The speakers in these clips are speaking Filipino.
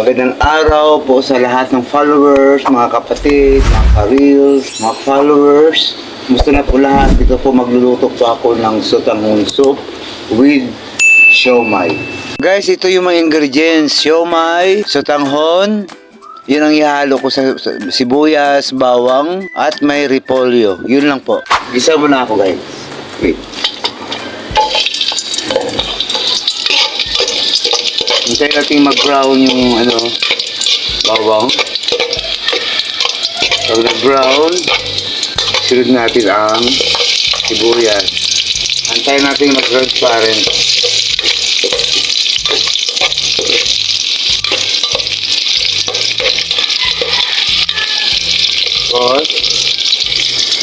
Magandang araw po sa lahat ng followers, mga kapatid, mga ka-reels, mga followers. Gusto na po lahat. Dito po magluluto po ako ng sotanghon soup with siomay. Guys, ito yung mga ingredients. Siomay, sotanghon, yun ang ihalo ko sa, sa sibuyas, bawang, at may repolyo. Yun lang po. Gisa mo na ako, guys. Wait. Hintayin natin mag-brown yung ano, bawang. Pag nag-brown, sunod natin ang sibuyas. Antayin natin mag-transparent. Tapos,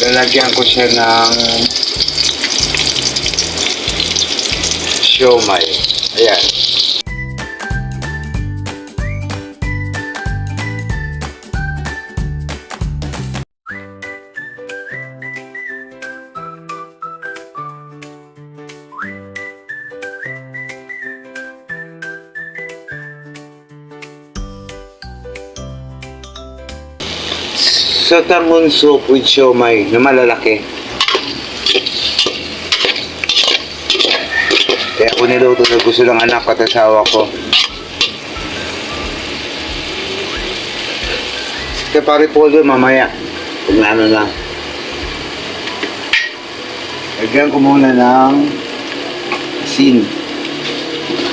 lalagyan ko siya ng siomay. Ayan. Sa tangon soup with siomay na malalaki. Kaya ako niluto na gusto ng anak at asawa ko. Kaya pare Polo mamaya. Pag na ano na. Lagyan ko muna ng asin.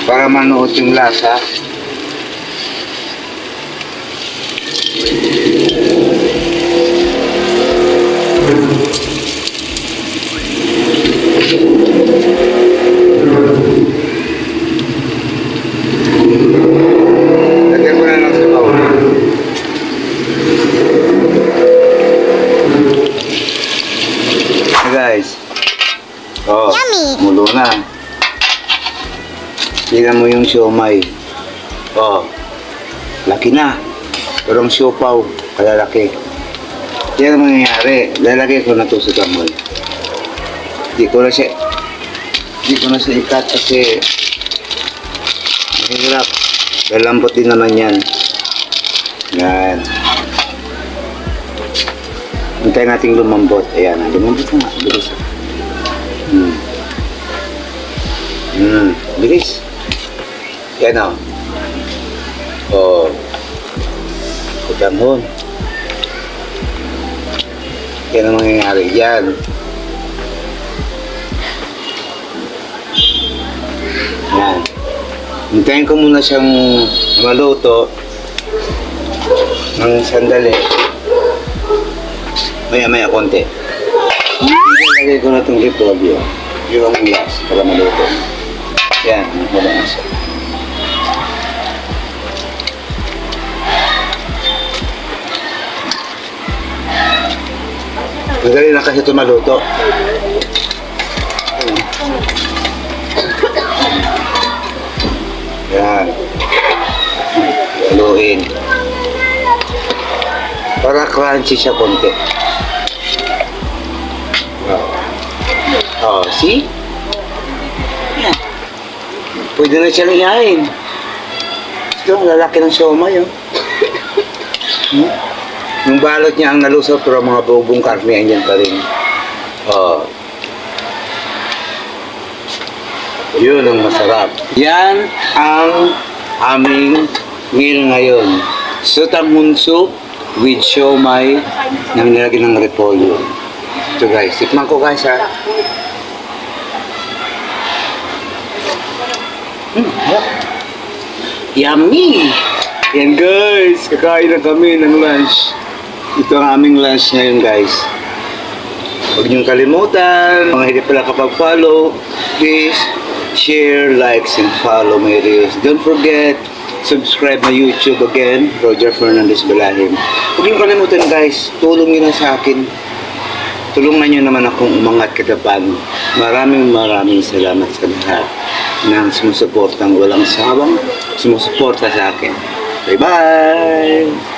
Para manuot yung lasa. Lagyan ko na lang sa bawang. Hey guys. Oh, Yummy. Mulo na. Tingnan mo yung siomay. Oh, laki na. Pero ang siopaw, kalalaki. Yan ang mangyayari. Lalagay ko na to sa tamol. Di ko na siya, di ko na siya ikat kasi mahirap. Lalambot din naman yan. Yan. Hintayin natin lumambot. Ayan, lumambot na nga. Bilis. Hmm. Hmm, bilis. Yan o. Oh. Kutanghon. Yan ang mangyayari dyan. Yan. Hintayin ko muna siyang maluto ng sandali. Maya maya konti. Ilagay ko na itong repolyo. Yung ang last para maluto. Yan, wala na siya. Madali na kasi ito maluto. Yan. Haluin. Para crunchy siya konti. Oh, oh see? Pwede na siya lihain. Ito, ang lalaki ng siomay, oh. Hmm? Yung balot niya ang nalusaw pero mga bubong karne andyan pa rin. Oh. Yun ang masarap. Yan ang aming meal ngayon. Sutang soup with siomay na nilagyan ng repolyo. Ito guys, tikman ko guys ha. Mm. Yummy! Yan guys, kakain na kami ng lunch. Ito ang aming lunch ngayon guys. Huwag niyong kalimutan, mga hindi pala kapag-follow, please share, likes, and follow my reels. Don't forget, subscribe my YouTube again, Roger Fernandez Balahim. Huwag niyong kalimutan guys, tulong niyo lang sa akin. Tulungan niyo naman akong umangat kadapan. Maraming maraming salamat sa lahat ng sumusuportang walang sawang sumusuporta sa akin. Bye-bye!